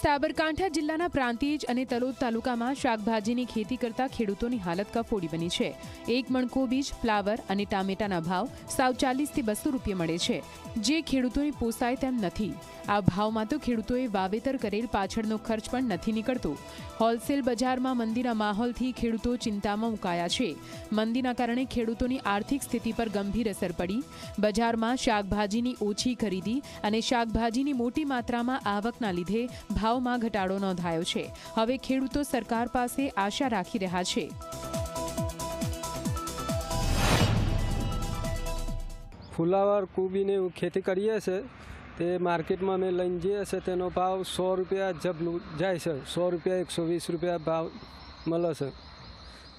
સાબરકાંઠા જિલ્લાના પ્રાંતિજ અને તલોદ તાલુકામાં શાકભાજીની ખેતી કરતા ખેડૂતોની હાલત કફોડી બની છે. એક મણકો બીજ, ફ્લાવર અને ટામેટાના ભાવ સાવ ચાલીસથી બસો રૂપિયા મળે છે. જે ખેડૂતોને પોસાય તેમ નથી. આ ભાવમાં તો ખેડૂતોએ વાવેતર કરેલ પાછળનો ખર્ચ પણ નથી નીકળતો. હોલસેલ બજારમાં મંદીના માહોલથી ખેડૂતો ચિંતામાં મુકાયા છે. મંદીના કારણે ખેડૂતોની આર્થિક સ્થિતિ પર ગંભીર અસર પડી. બજારમાં શાકભાજીની ઓછી ખરીદી અને શાકભાજીની મોટી માત્રામાં આવકના લીધે ભાવમાં ઘટાડો નોંધાયો છે. હવે ખેડૂતો સરકાર પાસે આશા રાખી રહ્યા છે. ફુલાવર કોબીને એવું ખેતી કરીએ છે તે માર્કેટમાં અમે લઈને જઈએ છે તેનો ભાવ સો રૂપિયા જબનું જાય છે. સો રૂપિયા એકસો વીસ રૂપિયા ભાવ મળે છે.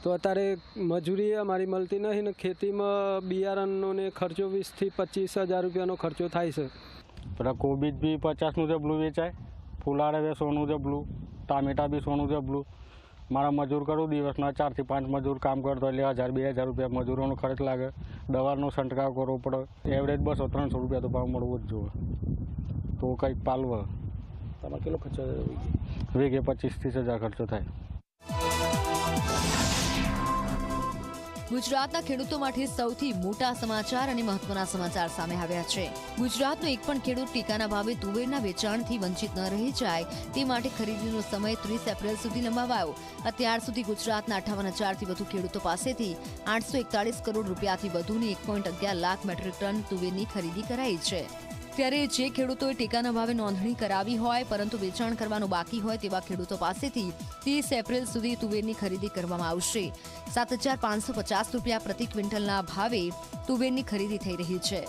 તો અત્યારે મજૂરી અમારી મળતી નથી ને ખેતીમાં બિયારણનો ને ખર્ચો વીસથી પચીસ હજાર રૂપિયાનો ખર્ચો થાય છે. પેલા કોબીજ બી પચાસનું જબલું વેચાય. ફુલારે બી સોનું જબલું ટામેટા બી સોનું જબલું મારા મજૂર કરું દિવસના ચારથી પાંચ મજૂર કામ કરતો એટલે હજાર બે હજાર રૂપિયા મજૂરોનો ખર્ચ લાગે. દવાનો છંટકાવ કરવો પડે. એવરેજ બસો ત્રણસો રૂપિયા તો ભાવ મળવો જ જોઈએ. તો કંઈક પાલવ. તમારે કેટલો ખર્ચો વીઘે પચીસ ત્રીસ હજાર ખર્ચો થાય. ગુજરાતના ખેડૂતો માટે સૌથી મોટા સમાચાર અને મહત્વના સમાચાર સામે આવ્યા છે. ગુજરાતનો એક પણ ખેડૂત ટેકાના ભાવે તુવેરના વેચાણથી વંચિત ન રહી જાય તે માટે ખરીદીનો સમય ત્રીસ એપ્રિલ સુધી લંબાવાયો. અત્યાર સુધી ગુજરાતના અઠાવન હજારથી વધુ ખેડૂતો પાસેથી આઠસો એકતાળીસ કરોડ રૂપિયાથી વધુની એક પોઈન્ટ અગિયાર લાખ મેટ્રિક ટન તુવેરની ખરીદી કરાઈ છે. ત્યારે જે ખેડૂતોએ ટેકાના ભાવે નોંધણી કરાવી હોય, પરંતુ વેચાણ કરવાનું બાકી હોય તેવા ખેડૂતો પાસેથી ત્રીસ એપ્રિલ સુધી તુવેરની ખરીદી કરવામાં આવશે. સાત હજાર પાંચસો પચાસ રૂપિયા પ્રતિ ક્વિન્ટલના ભાવે તુવેરની ખરીદી થઈ રહી છે.